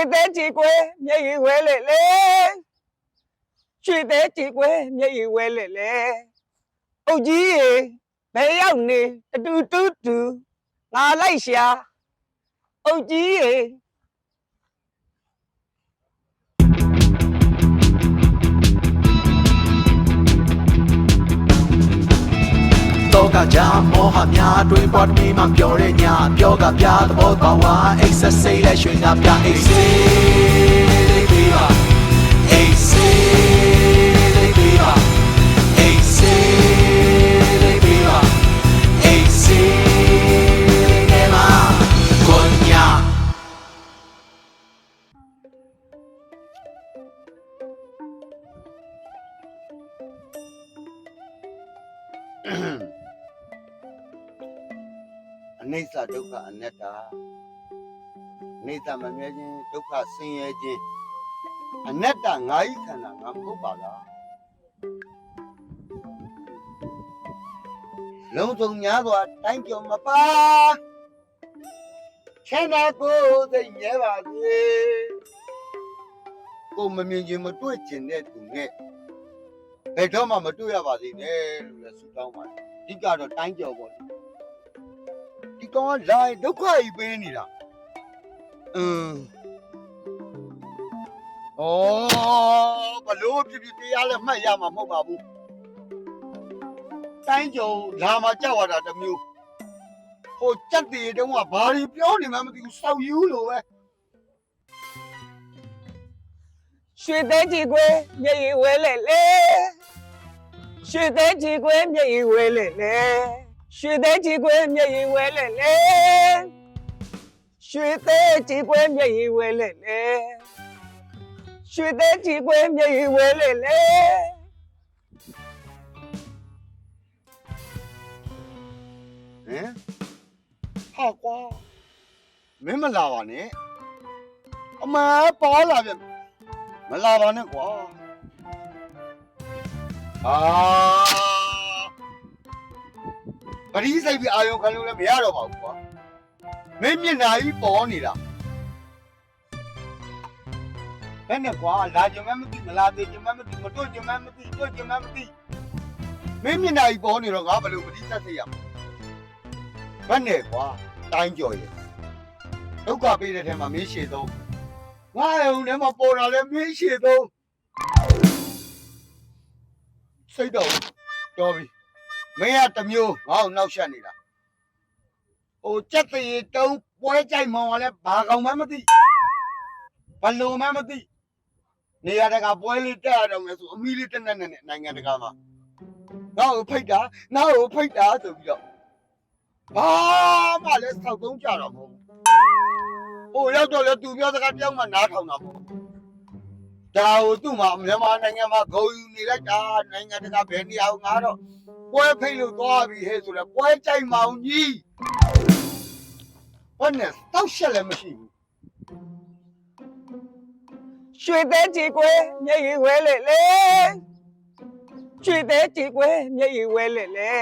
ရွှေသေးကြည်ကွယ်မျက်ရည်ဝဲလေလေရွှေသေးကြည်ကွယ်မျက်ရည်ဝဲလေလေအုတ်ကြီးရေဘယ်ရောက်နေအတူတူတူငါလိုက်ရှာအုတ်ကြီးရေ ကြမောဟများတွင်ပွားတမီမှပြောတဲ့ညပြောကပြသဘောပါဝါအိတ်ဆက်စိတ်လက်ရွှင်ကပြအိတ်စိတ်ပြီးပါအိတ်စိတ်ပြီးပါအိတ်စိတ်ပြီးပါအိတ်စိတ်နေမှာကိုညာ嗯。 နိစ္စဒုက္ခအနတ္တအနိစ္စမမြဲခြင်းဒုက္ခဆင်းရဲခြင်းအနတ္တငါဤခန္ဓာငါမဟုတ်ပါလားလုံးစုံများစွာတိုင်းကျော်မပါချမ်းသာကိုယ်သိမြဲပါစေကိုယ်မမြင်ခြင်းမတွေ့ခြင်းတဲ့သူနဲ့ဘယ်တော့မှမတွေ့ရပါစေနဲ့လို့လည်းဆုတောင်းပါတယ်အဓိကတော့တိုင်းကျော်ပေါ့လေ ဒီကောင်ကလာရင်ဒုက္ခကြီးပေးနေတာအင်းဩဘလို့ဖြစ်ဖြစ်တရားလည်းမှတ်ရမှာမဟုတ်ပါဘူးတိုင်းကြုံလာမှာကြောက်ရတာတစ်မျိုးဟိုကြက်တည်တုံးကဘာတွေပြောနေမှမသိဘူးစောက်ယူလို့ပဲရွှေသေးကြည်ကွယ်မျက်ရည်ဝဲလေလေရွှေသေးကြည်ကွယ်မျက်ရည်ဝဲလေလေ ရွှေသေးကြည်ကွယ်မျက်ရည်ဝဲလေလေရွှေသေးကြည်ကွယ်မျက်ရည်ဝဲလေလေရွှေသေးကြည်ကွယ်မျက်ရည်ဝဲလေလေဟမ်ဟာကွာမင်းမလာပါနဲ့အမပေါ်လာပြန်မလာပါနဲ့ကွာအာ ပရိစိတ်ပြီးအာယုံခံလို့လည်းမရတော့ပါဘူးကွာမင်းမျက်နှာကြီးပေါ်နေတာဘယ်နဲ့ကွာလာကြမမသိမလာသေးကြမမသိမတွေ့ကြမမသိတွေ့ကြမမသိမင်းမျက်နှာကြီးပေါ်နေတော့ငါဘယ်လိုပရိသတ်စိတ်ရမလဲဘယ်နဲ့ကွာတိုင်းကြော်ရဲ့ဒုက္ခပေးတဲ့ထဲမှာမင်းရှည်သုံးငါရုံထဲမှာပေါ်တာလဲမင်းရှည်သုံးစိတ်တော့တော်ပြီ မင်းကတစ်မျိုးငါ့ကိုနှောက်ရှက်နေတာဟိုကြက်တရေတုံးပွဲကြိုက်မောင်ကလည်းဘာကောင်မှမသိဘလို့မှမသိနေရာတကာပွဲလေးတက်ရတော့မယ်ဆိုအမီလေးတက်နေနေနိုင်ငံတကာမှာငါ့ကိုဖိတ်တာငါ့ကိုဖိတ်တာဆိုပြီးတော့ဘာမှလည်းစောက်သုံးကြတော့မဟုတ်ဘူး။ဟိုရောက်တော့လေသူပြောစကားတယောက်မှနားထောင်တာမဟုတ်ဘူး။ဒါကိုသူ့မှာမြန်မာနိုင်ငံမှာဂုံယူနေလိုက်တာနိုင်ငံတကာဘယ်နေရာကိုငါတော့ ပွဲဖိတ်လို့သွားပြီဟဲ့ဆိုလဲပွဲကြိုက်မောင်ကြီး။ဘာနဲ့တောက်ရှက်လည်းမရှိဘူးရွှေသေးကြည်ကွယ်မျက်ရည်ဝဲလေလေရွှေသေးကြည်ကွယ်မျက်ရည်ဝဲလေလေ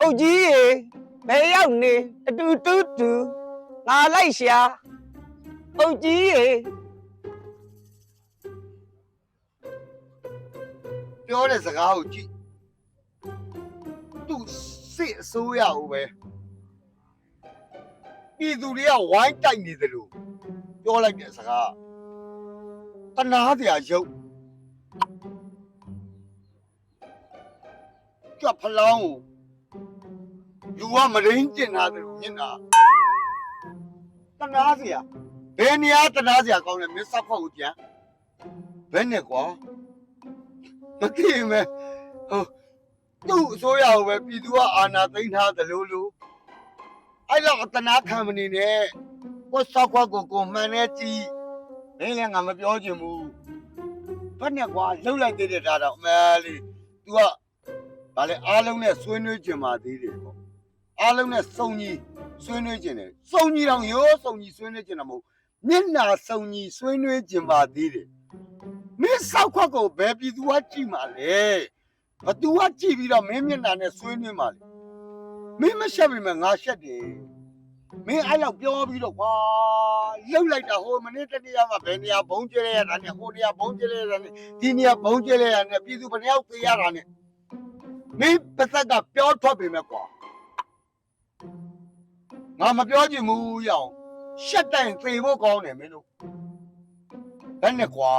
အုတ်ကြီးရေဘယ်ရောက်နေအတူတူတူငါလိုက်ရှာအုတ်ကြီးရေ။ပြောတဲ့စကားကိုကြည့်။သူ စစ်အစိုးရကိုပဲပြည်သူတွေကဝိုင်းတိုက်နေတယ်လို့ပြောလိုက်တဲ့စကားတနာစရာရုပ်ကြပ်ဖလောင်းကိုလူကမရင်းကျင်ထားတယ်လို့မြင်တာတနာစရာဘယ်နေရာတနာစရာကောင်းလဲမင်းစောက်ဖောက်ကိုပြန်ဘယ်နဲ့ကွာမသိရင်ပဲဟို သူ့အစိုးရကိုပဲပြည်သူကအာဏာသိမ်းထားတယ်လို့လို့အဲ့တော့တနာခံမနေနဲ့ကိုစောက်ခွက်ကိုကိုမှန်နေကြည့်မင်းလည်းငါမပြောချင်ဘူးဘယ်နဲ့ကွာလှုပ်လိုက်သေးတယ်ဒါတော့အမဲလေး तू ကဗာလဲအားလုံးနဲ့ဆွေးနွေးကြမှာသေးတယ်ပေါ့အားလုံးနဲ့စုံညီဆွေးနွေးကြတယ်စုံညီတော့ရိုးစုံညီဆွေးနွေးကြတာမဟုတ်မျက်နာစုံညီဆွေးနွေးကြပါသေးတယ်မင်းစောက်ခွက်ကိုဘယ်ပြည်သူကကြည့်မှာလဲ ဘသူကကြည့်ပြီးတော့မင်းမျက်နာနဲ့ဆွေးနွေးမှာလဲမင်းမရှက်ပြီမငါရှက်တယ်မင်းအဲ့လောက်ပြောပြီးတော့ကွာလှုပ်လိုက်တာဟိုမနေ့တနေ့ကမှဘယ်နေရာဘုံကျဲလဲရတာနဲ့ဟိုနေရာဘုံကျဲလဲရတာနဲ့ဒီနေရာဘုံကျဲလဲရတာနဲ့ပြည်သူဘယ်နှယောက်သေးရတာနဲ့မင်းပတ်သက်ကပြောထွက်ပြီမဲ့ကွာငါမပြောချင်ဘူးရအောင်ရှက်တိုင်သေဖို့ကောင်းတယ်မင်းတို့ဘယ်နဲ့ကွာ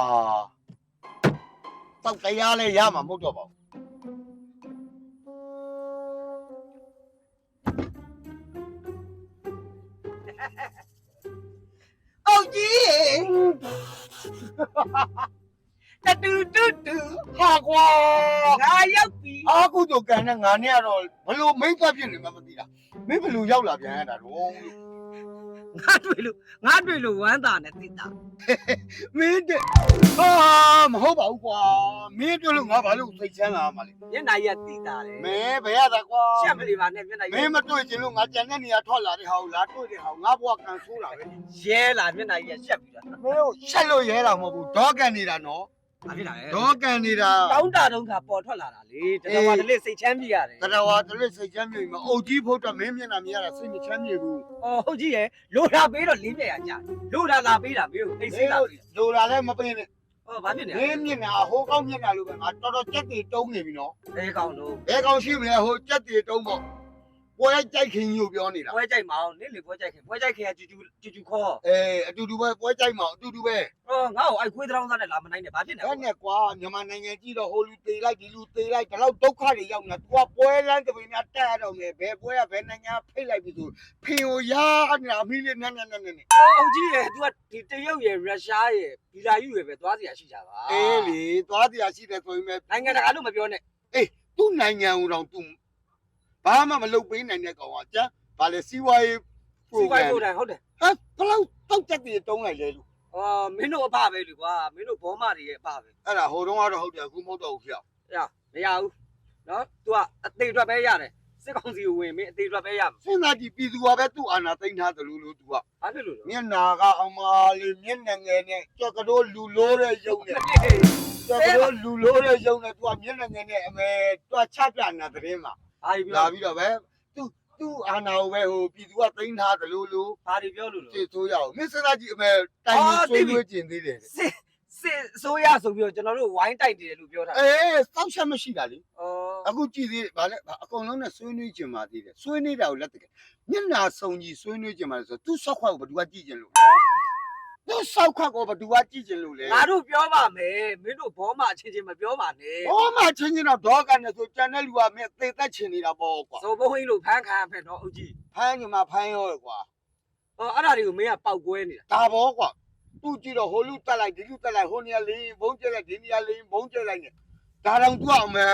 တောက်တရားလဲရမှာမဟုတ်တော့ပါဘူး အုတ်ကြီးတတူတူတူဟာကွာငါရောက်ပြီအာကုတို့ကန်နဲ့ငါနဲ့ကတော့ဘလို့မိတ်ကပ်ဖြစ်နေမှမသိတာမင်းဘလို့ရောက်လာပြန်ရတာတော့ ငါတွေ့လို့ငါတွေ့လို့ဝမ်းသာနဲ့တိတာမင်းတဲ့ဟာမဟုတ်ပါဘူးကွာမင်းတို့လို့ငါဘာလို့စိတ်ချမ်းလာမှာလဲမျက်နှာရတိတာတယ်မင်းဘယ်ရတာကွာရှက်မလေးပါနဲ့မျက်နှာရမင်းမတွေ့ချင်လို့ငါကြံတဲ့နေရာထွက်လာတဲ့ဟာကိုလာတွေ့တဲ့ဟာကိုငါဘွားကန်ဆိုးတာပဲမင်းရဲလာမျက်နှာရရှက်ပြီလားတို့ရှက်လို့ရဲတာမဟုတ်ဘူးဒေါကန်နေတာနော် ဘာဖြစ်လာလဲဒေါကန်နေတာတောင်းတာတုံးကပေါ်ထွက်လာတာလေတတော်ကတလေးစိတ်ချမ်းမြေရတယ်တရဝါတလေးစိတ်ချမ်းမြေမှာအုတ်ကြီးဖို့တော့မင်းမျက်နှာမြင်ရတာစိတ်မချမ်းမြေဘူးအော်ဟုတ်ကြီးရဲ့လိုတာပေးတော့လေးပြရကြလိုတာလာပေးတာမေးကိုအိတ်စိတ်လာပေးလိုလာလဲမပင်းနဲ့အော်ဘာဖြစ်နေမင်းမျက်နှာဟိုကောင်းမျက်နှာလိုပဲငါတော်တော်ကြက်တီတုံးနေပြီနော်လဲကောင်းလို့ဘယ်ကောင်ရှိမလဲဟိုကြက်တီတုံးပေါ့ ပွဲကြိုက်ခင်ကြီးကိုပြောနေတာပွဲကြိုက်မအောင်နေ့လေပွဲကြိုက်ခင်ပွဲကြိုက်ခင်ကကြူကြူကြူကြူခေါ်အေးအတူတူပဲပွဲကြိုက်မအောင်အတူတူပဲအော်ငါ့ကိုအဲ့ခွေးတောင်းသားနဲ့လာမနိုင်နဲ့ဘာဖြစ်နေလဲဟဲ့နဲ့ကွာမြန်မာနိုင်ငံကြည့်တော့ဟိုလူတေလိုက်ဒီလူတေလိုက်ဒါတော့ဒုက္ခတွေရောက်နေတာကွာပွဲလမ်းတပင်းများတက်ရတော့မယ်ဘယ်ပွဲကဘယ်နိုင်ငံဖိတ်လိုက်ပြီဆိုဖင်ကိုရာနေတာမိလေးနန်းနန်းနန်းနန်းအော်အုတ်ကြီးရယ် तू ကဒီတရုတ်ရယ်ရုရှားရယ်ဒီလာယူရယ်ပဲသွားစရာရှိကြပါအေးလေသွားတရားရှိတယ်ဆိုရင်ပဲနိုင်ငံတကာလို့မပြောနဲ့အေးသူ့နိုင်ငံကိုတော့ तू ဘာမှမလုပ်ပေးနိုင်တဲ့ကောင်ကကြာဘာလဲစီဝါရေးပရိုစီဂရပါမ်ကိုတိုင်ဟုတ်တယ်ဟမ်ဘလောက်တောက်တက်တည်တုံးလိုက်လဲလို့အော်မင်းတို့အဖပဲလူကွာမင်းတို့ဘောမတွေရဲ့အဖပဲအဲ့ဒါဟိုတုန်းကတော့ဟုတ်တယ်အခုမဟုတ်တော့ဘူးဖျောက်အဲ့ဒါမရဘူးနော် तू ကအသေးအတွက်ပဲရတယ်စစ်ကောင်စီကိုဝင်မင်းအသေးအတွက်ပဲရမှာစဉ်းစားကြည့်ပြည်သူကပဲသူ့အာဏာသိမ်းထားတယ်လို့လို့သူကဘာဖြစ်လို့လဲမျက်နာကအမာလေးမျက်နှာငယ်နဲ့ကြက်ကတော်လူလိုးတဲ့ရုပ်နဲ့ကြက်ကတော်လူလိုးတဲ့ရုပ်နဲ့သူကမျက်နှာငယ်နဲ့အမဲတွားချပြနာသတင်းမှာ ဘာတွေလာပြောပြီးတော့ပဲသူ့သူ့အာဏာကိုပဲဟိုပြည်သူကသိမ်းထားတယ်လို့လို့ဘာတွေပြောလို့လဲကျေဆိုးရအောင်မင်းစဉ်းစားကြည့်အမေတိုင်ကြီးဆွေးနွေးကျင်သေးတယ်စစ်စစ်အစိုးရဆိုပြီးတော့ကျွန်တော်တို့ဝိုင်းတိုက်တယ်လို့ပြောတာအေးစောက်ချက်မရှိတာလေအော်အခုကြည့်သေးတယ်ဗာလဲအကုန်လုံးနဲ့ဆွေးနွေးကျင်ပါသေးတယ်ဆွေးနွေးတာကိုလက်တကယ်မျက်နာစုံကြီးဆွေးနွေးကျင်ပါလေဆိုသူ့ဆောက်ခွက်ကိုဘယ်သူကကြည့်ကျင်လို့ သူ့ဆောက်ခွက်ကိုဘယ်သူကကြည့်ကျင်လို့လဲငါတို့ပြောပါမယ်မင်းတို့ဘောမအချင်းချင်းမပြောပါနဲ့ဘောမှချင်းချင်းတော့ဒေါကန်နဲ့ဆိုကြံတဲ့လူကမင်းသေသက်ချင်နေတာပေါ့ကွာဇော်ဘုံဟင်းလို့ဖမ်းခံရဖက်တော့အုတ်ကြီးဖမ်းညီမဖမ်းရောကွာအော်အဲ့ဒါတွေကိုမင်းကပောက်ကွဲနေတာဒါဘောကွာသူ့ကြည့်တော့ဟိုလူတက်လိုက်ဒီလူတက်လိုက်ဟိုနေရာလေးဘုံကျက်လိုက်ဒီနေရာလေးဘုံကျက်လိုက်နေဒါတော့သူ့အောင်မဲ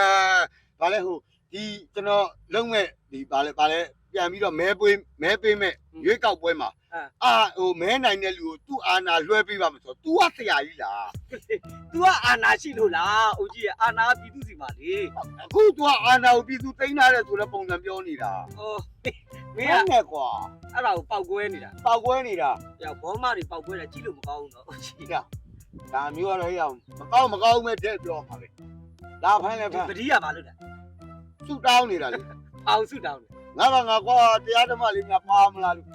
ဗာလဲဟိုဒီကျွန်တော်လုံးမဲ့ဒီဗာလဲဗာလဲပြန်ပြီးတော့မဲပွေးမဲပေးမဲ့ရွေးကောက်ပွဲမှာ အာဟိုမဲနိုင်တဲ့လူကိုသူ့အာဏာလွှဲပေးပါမယ်ဆိုတော့ तू ကဆရာကြီးလား तू ကအာနာရှိလို့လားအုတ်ကြီးကအာနာပြည်သူစီပါလေ အခု तू ကအာဏာကိုပြည်သူသိမ်းထားတယ်ဆိုတဲ့ပုံစံပြောနေတာ အော်မ မ င်း င်း က နဲ့ကွာ အဲ့ဒါကိုပောက်ကွဲနေတာ ပောက်ကွဲနေတာ ကြောက်ဘောမတွေပောက်ကွဲတာကြည့်လို့မကောင်းဘူးတော့အုတ်ကြီးက ဒါမျိုးကတော့ရအောင်မကောင်းမကောင်းမဲ့တဲ့ပြောမှာပဲလာဖမ်းလဲဖမ်း ပတိကဘာလို့လဲ ဆူတောင်းနေတာလေ အောင်စုတောင်းတယ် ငါကငါကွာတရားဓမ္မလေးများပါမလားလို့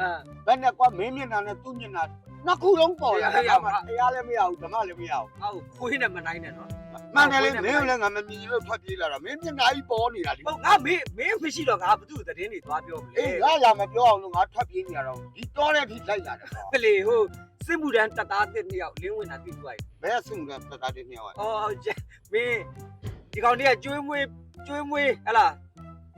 အာဘယ်နဲ့ကွာမင်းမျက်နှာနဲ့သူ့မျက်နှာနှစ်ခုလုံးပေါ်လာတယ်ငါတရားလည်းမရဘူးဓမ္မလည်းမရဘူးအောက်ခွေးနဲ့မနိုင်နဲ့နော်မှန်တယ်လေမင်းလည်းငါမမြင်လို့ထွက်ပြေးလာတာမင်းမျက်နှာကြီးပေါ်နေတာလေဟုတ်ငါမင်းမင်းမရှိတော့ငါဘသူ့သတင်းတွေသွားပြောမလဲအေးငါရမပြောအောင်လို့ငါထွက်ပြေးနေရတော့ဒီတောတဲ့အထိလိုက်လာတယ်ကွာကလေးဟိုစစ်မှုတန်းတပ်သားတစ်နှစ်ယောက်လင်းဝင်တာသိသွားပြီဘယ်ဆင်းကပတ်တာတဲ့နေရာအော်ကျမင်းဒီကောင်တွေကကျွေးမွေးကျွေးမွေးဟလာ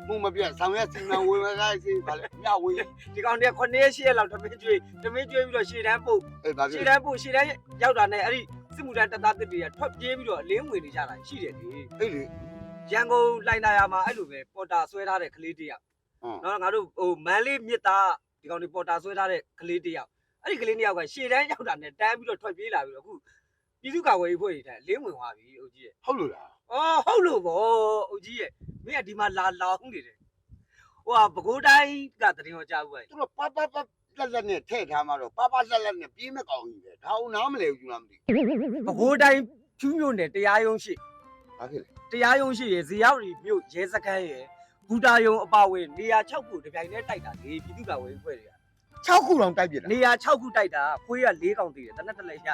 မှုမပြတ်ဆောင်ရစီမံဝေဝဲကစီဗာလေညဝေးဒီကောင်တွေက9ရက်10ရက်လောက်တမင်းကျွေးတမင်းကျွေးပြီးတော့ရှေ့တန်းပုတ်အေးဗာပြရှေ့တန်းပုတ်ရှေ့တန်းရောက်တာနဲ့အဲ့ဒီစစ်မှုတန်းတပ်သားတစ်တွေကထွက်ပြေးပြီးတော့လင်းဝင်နေကြတာရှိတယ်လေအေးလေရန်ကုန်လိုင်နာယာမှာအဲ့လိုပဲပေါ်တာဆွဲထားတဲ့ကလေးတစ်ယောက်ဟုတ်နော်ငါတို့ဟိုမန်းလေးမြစ်သားဒီကောင်တွေပေါ်တာဆွဲထားတဲ့ကလေးတစ်ယောက်အဲ့ဒီကလေးတစ်ယောက်ကရှေ့တန်းရောက်တာနဲ့တန်းပြီးတော့ထွက်ပြေးလာပြီးတော့အခုပြည်သူ့ကာကွယ်ရေးဖွဲ့တွေတဲ့လင်းဝင်သွားပြီအုတ်ကြီးရဲ့ဟုတ်လို့လား အော်ဟုတ်လို့ဗောအုတ်ကြီးရဲ့မင်းကဒီမှာလာလောင်းနေတယ်ဟိုဟာပဲခူးတိုင်းကတရင်ကိုကြားဘူးပဲသူတို့ပတ်ပတ်ပတ်လက်လက်နဲ့ထည့်ထားမှတော့ပတ်ပတ်လက်လက်နဲ့ပြေးမဲ့ကောင်ကြီးပဲဒါအောင်နားမလဲဘူးလားမသိပဲခူးတိုင်းဖြူးမြို့နယ်တရားရုံးရှိဘာဖြစ်လဲတရားရုံးရှိရယ်ဇေယောက်ရီမြို့ရဲစခန်းရယ်ဘူတာယုံအပါဝင်နေရာ6ခုတပြိုင်တည်းတိုက်တာလေပြည်သူ့ကာကွယ်ရေးဖွဲ့တွေက6ခုတောင်တိုက်ပြစ်တာနေရာ6ခုတိုက်တာခွေးက4កောင်တည်တယ်တနက်တလဲရ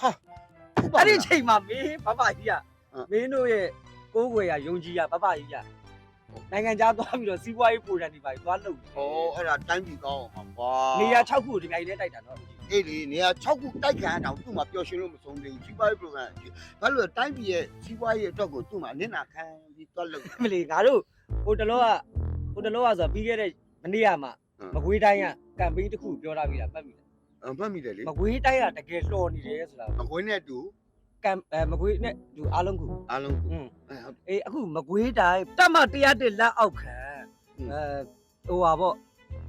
ဟုတ်ပါအဲ့ဒီလားချိန်မှာမင်းဘဘကြီးကဟ မ်မင်းတို့ရဲ့ကိုးကွယ်ရယုံကြည်ရဘဘကြီးကနိုင်ငံခြားသွားပြီးတော့စီးပွားရေးပုံစံတွေပါသွားလုပ်တယ်ဩအဲ့ဒါတိုင်းပြည်ကောင်းအောင်ပါကွာနေရာ6ခုကိုဒီမြိုင်လေးတိုက်တာနော်အေးလေနေရာ6ခုတိုက်ခံအောင်သူ့မှာပျော်ရွှင်လို့မဆုံးသေးဘူးစီးပွားရေး program ဘာလို့လဲတိုင်းပြည်ရဲ့စီးပွားရေးအတွက်ကိုသူ့မှာနင့်နာခံပြီးတွက်လို့မလီငါတို့ဟိုတလောကဟိုတလောကဆိုပြီးခဲ့တဲ့မနေ့ကမှဟမ်မကွေးတိုင်းကကမ်ပိန်းတစ်ခုပြောထားပြီးတာမှတ်ပြီလားအမှတ်မိတယ်လေမကွေးတိုင်းကတကယ်လှော်နေတယ်ဆိုတာမကွေးနဲ့တူ ကံအဲမကွေးနဲ့သူအားလုံးကူအားလုံးကိုအဲဟုတ် အေးအခုမကွေးတိုင်းတက်မတရားတက်လက်အောက်ခံอืม အဲဟိုပါပေါ့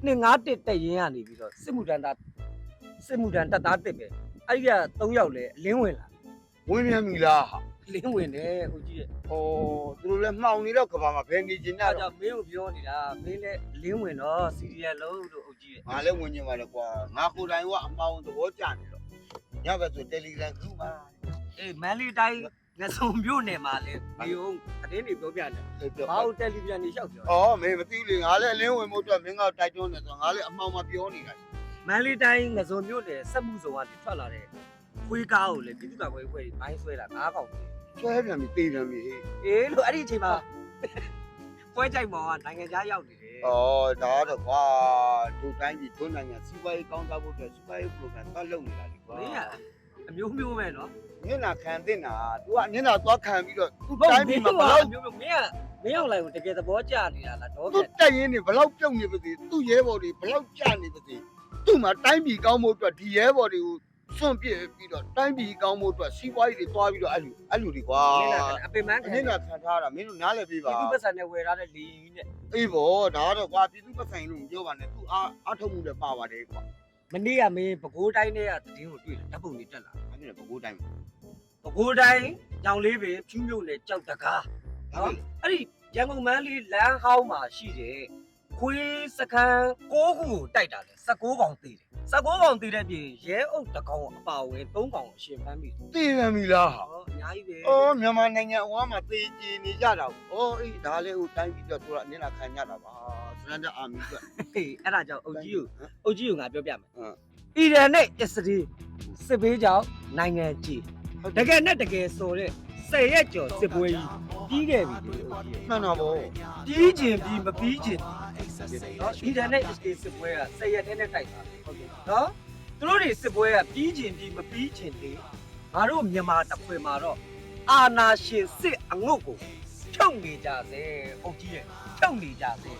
251တက်ရင်ကနေပြီးတော့စစ်မှုတန်းတာစစ်မှုတန်းတက်သားတက်ပဲအဲ့ဒီက3ယောက်လဲအလင်းဝင်လာဝင်းမြန်ပြီလားဟာအလင်းဝင်တယ်ဟိုကြီးရဲ့ဩသူတို့လည်းမှောင်နေတော့ကဘာမှာဘယ်နေကျင်တာအဲ့တော့ကြောင့်မင်းကိုပြောနေတာမင်းလဲအလင်းဝင်တော့စီရီယယ်လုံးလို့ဟိုကြီးရဲ့ငါလည်းဝင်ကျင်ပါလေကွာငါကိုယ်တိုင်ကအမှောင်သဘောကျနေတော့ညဘက်ဆို Telegram group မှာ အေးမန်လေးတိုင်းငဆုံမြို့နယ်မှာလဲဒီုံအတင်းတွေပြောပြတယ်အေးပြောဘာလို့တယ်လီဗီဇန်တွေလျှောက်ပြောအော်မေမသိဘူးလေငါလည်းအလင်းဝင်မို့အတွက်မင်းကတိုက်တွန်းနေဆိုတော့ငါလည်းအမောင်းမပြောနေတာမန်လေးတိုင်းငဆုံမြို့နယ်စက်မှုဆောင်ကထွက်လာတဲ့ခွေးကားကိုလေပြည်သူ့ကာကွယ်ရေးအဖွဲ့တွေဘိုင်းဆွဲတာငါးကောင်တွေဆွဲပြန်ပြီတေးပြန်ပြီဟေးအေးလို့အဲ့ဒီအချိန်မှာပွဲကြိုက်မောင်ကနိုင်ငံခြားရောက်နေတယ်အော်ဒါတော့ကွာသူတိုင်းပြည်သူနိုင်ငံစီးပွားရေးကောင်းစားဖို့အတွက်စီးပွားရေး program သွားလုပ်နေတာလေကွာမင်းက အမျိုးမျိုးပဲနော်မျက်နှာခံတင်တာ तू ကမျက်နှာသွားခံပြီးတော့သူ့ဟုတ်တိုင်းမပြည်င်းမှာကဘလောက်မျိုးမျိုးမင်းကမင်းအောင်လိုက်ကိုတကယ်သဘောကျနေတာလားတော့သူပြ့တက်ရင်နေဘလောက်ပြုတ်နေပါစေသူ့ရဲဘော်တွေဘလောက်ကြနေပါစေသူ့မှာတိုင်းပြည်ကောင်းဖို့အတွက်ဒီရဲဘော်တွေကိုစွန့်ပစ်ပြီးတော့တိုင်းပြည်ကောင်းဖို့အတွက်စီးပွားရေးတွေသွားပြီးတော့အဲ့လိုအဲ့လိုတွေကွာမင်းကအပင်မန်းခံမျက်နှာခံထားတာမင်းတို့နားလည်ပေးပါပြည်သူ့ပတ်စံနဲ့ဝယ်ထားတဲ့လီကြီးနဲ့ အေးဘောဒါကတော့ကွာပြည်သူပတ်ဆိုင်လို့မပြောပါနဲ့သူအားအားထုတ်မှုလည်းပါပါတယ်ကွာ မနေ့ကမင်းပဲခူးတိုင်းနဲ့ကတည်င်းကိုတွေ့တယ်ဓာတ်ပုံတွေတက်လာ အဲ့ဒါဘကိုးတိုင်း ပဲခူးတိုင်းကြောင်လေးပင်ဖြူးမြို့နယ်ကြောက်တကား ဟုတ် အဲ့ဒီရန်ကုန်မန်းလေးလမ်းဟောင်းမှာရှိတယ်ခွေးစခန်း6ခုကိုတိုက်တာလေ16កောင်တည်တယ်16កောင်တည်တဲ့ပြင်ရဲအုပ်တစ်ကောင်အပါဝင်3កောင်အရှင်ဖမ်းပြီ သိပြန်ပြီလားဟာ ဟောအများကြီးပဲ အော်မြန်မာနိုင်ငံအဝမ်းမှာသေကြည်နေကြတာ။အော်အေးဒါလေးကိုတိုင်းပြီးတော့သူကအနည်းနာခံကြတာပါ။ စရန်ဒအာမီကဟေးအဲ့ဒါကြောင့်အုတ်ကြီးကိုအုတ်ကြီးကိုငါပြောပြမယ်ဟမ်အီရန်နဲ့အစ္စရေးစစ်ဘေးကြောင့်နိုင်ငံကြီးတကယ်နဲ့တကယ်ဆိုတဲ့ဆယ်ရက်ကျော်စစ်ပွဲကြီးပြီးခဲ့ပြီလေအုတ်ကြီးမှန်တော့ဗောပြီးကျင်ပြီးမပြီးကျင်နော်အီရန်နဲ့အစ္စရေးစစ်ပွဲကဆယ်ရက်တည်းနဲ့တိုက်တာဟုတ်ကဲ့နော်သူတို့တွေစစ်ပွဲကပြီးကျင်ပြီးမပြီးကျင်လေငါတို့မြန်မာတစ်ခွေမှာတော့အာနာရှင်စစ်အငုတ်ကိုဖြုတ်နေကြစေအုတ်ကြီးရဲ့ဖြုတ်နေကြစေ